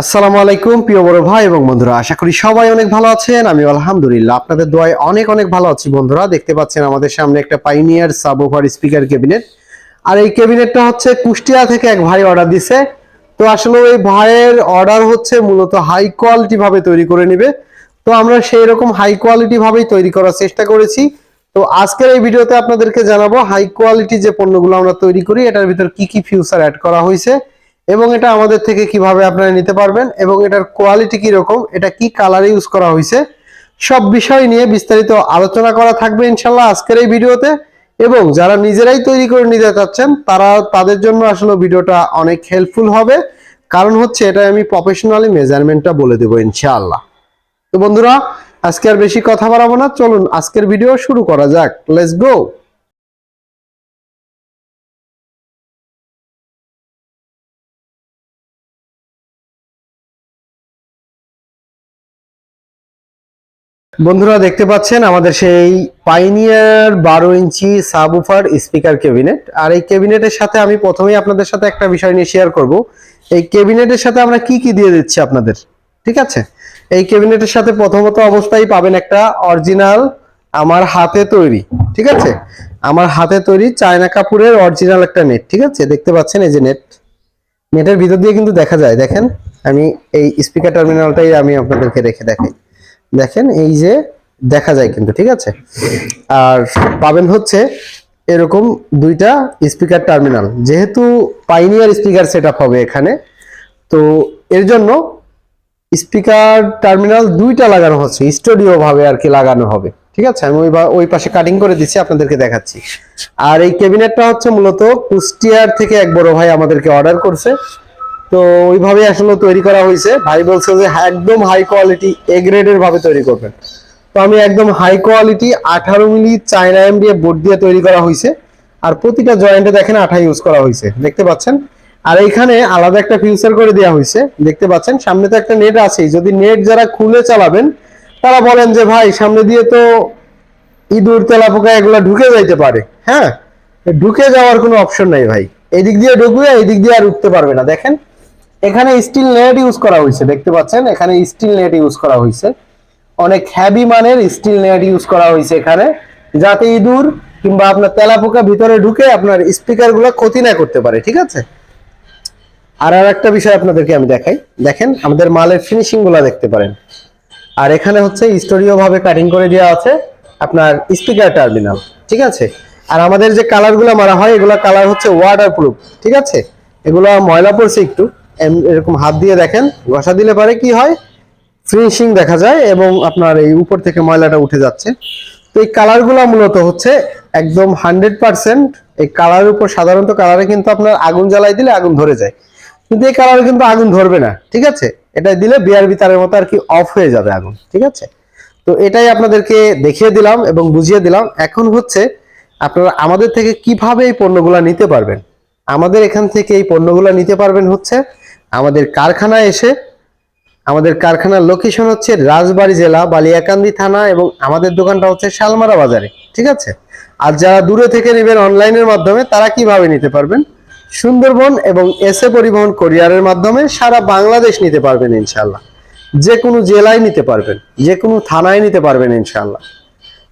আসসালামু আলাইকুম, প্রিয় বড় ভাই এবং বন্ধুরা, আশা করি সবাই অনেক ভালো আছেন। আমি আলহামদুলিল্লাহ, আপনাদের দোয়ায় অনেক অনেক ভালো আছি বন্ধুরা। দেখতে পাচ্ছেন আমাদের সামনে একটা পাইনিয়ার সাবওভার স্পিকার ক্যাবিনেট আর এই ক্যাবিনেটটা হচ্ছে কুষ্টিয়া থেকে এক ভাই অর্ডার দিছে। তো আসলে ওই ভাইয়ের অর্ডার হচ্ছে মূলত হাই কোয়ালিটি ভাবে তৈরি করে নেবে। তো আমরা সেই রকম হাই কোয়ালিটি ভাবেই তৈরি করার চেষ্টা করেছি। তো আজকের এই ভিডিওতে আপনাদেরকে জানাব হাই কোয়ালিটি যে পণ্যগুলো আমরা তৈরি করি, এটার ভিতর কি কি ফিউচার অ্যাড করা হয়েছে। এবং এটা আমাদের থেকে কীভাবে আপনারা নিতে পারবেন এবং এটার কোয়ালিটি কি রকম এটা কি কালার ইউজ করা হয়েছে সব বিষয় নিয়ে বিস্তারিত আলোচনা করা থাকবে ইনশাল্লাহ আজকের এই ভিডিওতে। এবং যারা নিজেরাই তৈরি করে নিতে চাচ্ছেন, তারা তাদের জন্য আসলে ভিডিওটা অনেক হেল্পফুল হবে। কারণ হচ্ছে এটা আমি প্রফেশনালি মেজারমেন্টটা বলে দেবো ইনশাআল্লাহ। তো বন্ধুরা, আজকে আর বেশি কথা বাড়াবো না। চলুন আজকের ভিডিও শুরু করা যাক। লেটস গো বন্ধুরা দেখতে পাচ্ছেন আমাদের সেই পাইনিয়ার বারো ইঞ্চি সাবউফার স্পিকার ক্যাবিনেট আর এই ক্যাবিনেটের সাথে আমি প্রথমেই আপনাদের সাথে একটা বিষয় নিয়ে শেয়ার করব। এই ক্যাবিনেটের সাথে আমরা কি কি দিয়ে দিচ্ছি আপনাদের? ঠিক আছে? এই ক্যাবিনেটের সাথে প্রথমত অবস্থায় পাবেন একটা অরিজিনাল আমার হাতে তৈরি। ঠিক আছে? আমার হাতে তৈরি চায়না কাপুরের অরিজিনাল একটা নেট ঠিক আছে? দেখতে পাচ্ছেন এই যে নেট নেটের ভিতর দিয়ে কিন্তু দেখা যায়। দেখেন, আমি এই স্পিকার টার্মিনালটাই আমি আপনাদেরকে রেখে দেখাই। দেখেন, এই যে দেখা যায় কিন্তু, ঠিক আছে? আর পাবেন হচ্ছে এরকম দুইটা স্পিকার টার্মিনাল। যেহেতু পাইনিয়ার স্পিকার সেট হবে এখানে, তো এর জন্য স্পিকার টার্মিনাল দুইটা লাগানো হচ্ছে, স্টুডিও ভাবে আর কি লাগানো হবে। ঠিক আছে? আমি ওই ওই পাশে কাটিং করে দিচ্ছি, আপনাদেরকে দেখাচ্ছি। আর এই ক্যাবিনেটটা হচ্ছে মূলত কুষ্টিয়ার থেকে এক বড় ভাই আমাদেরকে অর্ডার করছে। তো ওইভাবে আসলে তৈরি করা হয়েছে। ভাই বলছে যে একদম হাই কোয়ালিটি এ গ্রেডের ভাবে তৈরি করবেন। তো আমি একদম হাই কোয়ালিটি আঠারো মিলি চায়না এম দিয়ে বোর্ড দিয়ে তৈরি করা হয়েছে। আর প্রতিটা জয়েন্টে দেখেন আঠা ইউজ করা হয়েছে। দেখতে পাচ্ছেন? আর এইখানে আলাদা একটা ফিউচার করে দেওয়া হয়েছে। দেখতে পাচ্ছেন? সামনে তো একটা নেট আছেই। যদি নেট যারা খুলে চালাবেন, তারা বলেন যে, ভাই, সামনে দিয়ে তো ইঁদুর, তেলাপোকা এগুলো ঢুকে যাইতে পারে। হ্যাঁ? ঢুকে যাওয়ার কোনো অপশন নাই ভাই। এদিক দিয়ে ঢুকবে, এদিক দিয়ে আর উঠতে পারবে না। দেখেন? এখানে স্টিল নেট ইউজ করা হয়েছে, দেখতে পাচ্ছেন? এখানে স্টিল নেট ইউজ করা হয়েছে। অনেক হ্যাভি মানের স্টিল নেট ইউজ করা হয়েছে এখানে। যাতে ইঁদুর কিংবা আপনার তেলাপোকা ভিতরে ঢুকে আপনার স্পিকারগুলো ক্ষতি না করতে পারে, ঠিক আছে? আর আর একটা বিষয় আপনাদেরকে আমি দেখাই। দেখেন, আমাদের মালের ফিনিশিংগুলা দেখতে পারেন। আর এখানে হচ্ছে স্টোরিও ভাবে কাটিং করে দেওয়া আছে আপনার স্পিকার টার্মিনাল ঠিক আছে? আর আমাদের যে কালারগুলো মারা হয়, এগুলো কালার হচ্ছে ওয়াটার প্রুফ ঠিক আছে? এগুলো ময়লা পড়ছে একটু। এরকম হাত দিয়ে দেখেন, ঘষা দিলে পারে কি হয়? ফিনিশিং দেখা যায় এবং আপনার এই উপর থেকে ময়লাটা উঠে যাচ্ছে। তো এই কালারগুলো মূলত হচ্ছে একদম হান্ড্রেড পার্সেন্ট এই কালারের উপর, সাধারণত কালারে কিন্তু আপনার আগুন জ্বালাই দিলে আগুন ধরে যায়। কিন্তু এই কালারে কিন্তু আগুন ধরবে না, ঠিক আছে? এটা দিলে বিআরবি তারের মতো আর কি অফ হয়ে যাবে আগুন, ঠিক আছে? তো এটাই আপনাদেরকে দেখিয়ে দিলাম এবং বুঝিয়ে দিলাম। এখন হচ্ছে আপনারা আমাদের থেকে কীভাবে এই পণ্যগুলো নিতে পারবেন? আমাদের এখান থেকে এই পণ্যগুলো নিতে পারবেন হচ্ছে আমাদের কারখানায় এসে, আমাদের কারখানার লোকেশন হচ্ছে রাজবাড়ী জেলা বালিয়াকান্দি থানা এবং আমাদের দোকানটা হচ্ছে শালমারা বাজারে, ঠিক আছে? আর যারা দূরে থেকে নেবেন অনলাইনের মাধ্যমে, তারা কীভাবে নিতে পারবেন? সুন্দরবন এবং এসএ পরিবহন কোরিয়ারের মাধ্যমে সারা বাংলাদেশ নিতে পারবেন ইনশাল্লাহ যে কোনো জেলায় নিতে পারবেন যে কোনো থানায় নিতে পারবেন ইনশাল্লাহ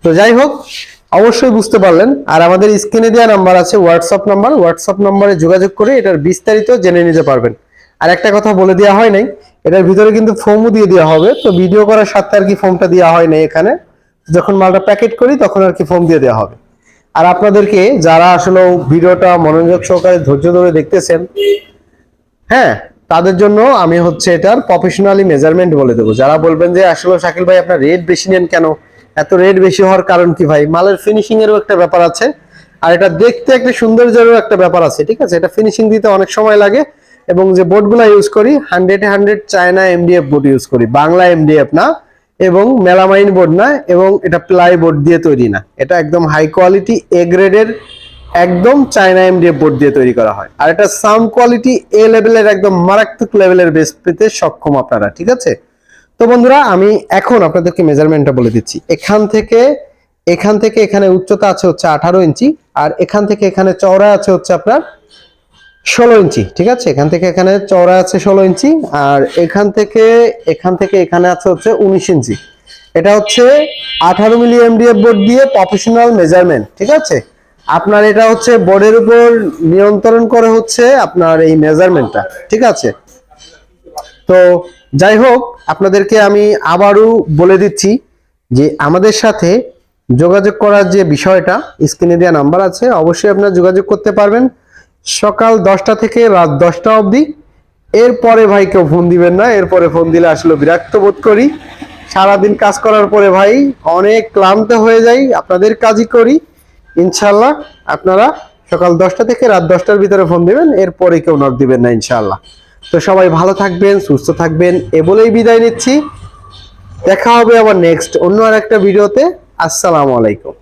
তো যাই হোক, অবশ্যই বুঝতে পারলেন। আর আমাদের স্ক্রিনে দেওয়া নাম্বার আছে হোয়াটসঅ্যাপ নাম্বার। হোয়াটসঅ্যাপ নাম্বারে যোগাযোগ করে এটার বিস্তারিত জেনে নিতে পারবেন। আর একটা কথা বলে দেওয়া হয় নাই, এটার ভিতরে কিন্তু ফোমও দিয়ে দেওয়া হবে, তো ভিডিও করার সাথে আর কি ফোমটা দেওয়া হয় নাই এখানে। যখন মালটা প্যাকেট করি, তখন আর কি ফোম দিয়ে দেওয়া হবে। আর আপনাদেরকে যারা আসলে ভিডিওটা মনোযোগ সহকারে ধৈর্য ধরে দেখতেছেন হ্যাঁ তাদের জন্য আমি হচ্ছে এটার প্রফেশনালি মেজারমেন্ট বলে দেবো। যারা বলবেন যে, আসলে শাকিল ভাই, আপনার রেট বেশি নেন কেন? এত রেট বেশি হওয়ার কারণ কি ভাই? মালের ফিনিশিং এরও একটা ব্যাপার আছে। আর এটা দেখতে একটা সৌন্দর্যেরও একটা ব্যাপার আছে, ঠিক আছে? এটা ফিনিশিং দিতে অনেক সময় লাগে। এবং যে বোর্ডগুলো ইউজ করি hundred hundred China MDF board use করি। বাংলা এমডিএফ না, এবং মেলামাইন বোর্ড না, এবং এটা প্লাই বোর্ড দিয়ে তৈরি না। এটা একদম হাই কোয়ালিটি এ গ্রেডের একদম চায়না এমডিএফ বোর্ড দিয়ে তৈরি করা হয়। আর এটা সাউন্ড কোয়ালিটি এ লেভেলের একদম মারাত্মক লেভেলের বেস পেতে সক্ষম আপনারা, ঠিক আছে? তো বন্ধুরা, আমি এখন আপনাদেরকে মেজারমেন্টটা বলে দিচ্ছি। এখান থেকে এখান থেকে এখানে উচ্চতা আছে হচ্ছে আঠারো ইঞ্চি, আর এখান থেকে এখানে চওড়া আছে হচ্ছে আপনার ষোলো ইঞ্চি, ঠিক আছে? এখান থেকে এখানে চওড়া আছে ষোলো ইঞ্চি, আর এখান থেকে এখান থেকে এখানে আছে হচ্ছে উনিশ ইঞ্চি। এটা হচ্ছে আঠারো মিলি এমডিএফ বোর্ড দিয়ে প্রফেশনাল মেজারমেন্ট ঠিক আছে? আপনার এটা হচ্ছে বোর্ডের উপর নিয়ন্ত্রণ করে হচ্ছে আপনার এই মেজারমেন্টটা ঠিক আছে? তো যাই হোক, আপনাদেরকে আমি আবারও বলে দিচ্ছি যে আমাদের সাথে যোগাযোগ করার যে বিষয়টা, স্ক্রিনে দেওয়া নাম্বার আছে, অবশ্যই আপনারা যোগাযোগ করতে পারবেন। সকাল দশটা থেকে রাত দশটা অবধি। এরপরে ভাই কেউ ফোন দিবেন না, এরপরে ফোন দিলে আসলে বিরক্ত বোধ করি। সারাদিন কাজ করার পরে ভাই অনেক ক্লান্ত হয়ে যাই, আপনাদের কাজই করি। ইনশাল্লাহ আপনারা সকাল দশটা থেকে রাত দশটার ভিতরে ফোন দিবেন, এরপরে কেউ নক দিবেন না ইনশাল্লাহ তো সবাই ভালো থাকবেন, সুস্থ থাকবেন, এ বলেই বিদায় নিচ্ছি। দেখা হবে আবার নেক্সট অন্য আর একটা ভিডিওতে। আসসালামু আলাইকুম।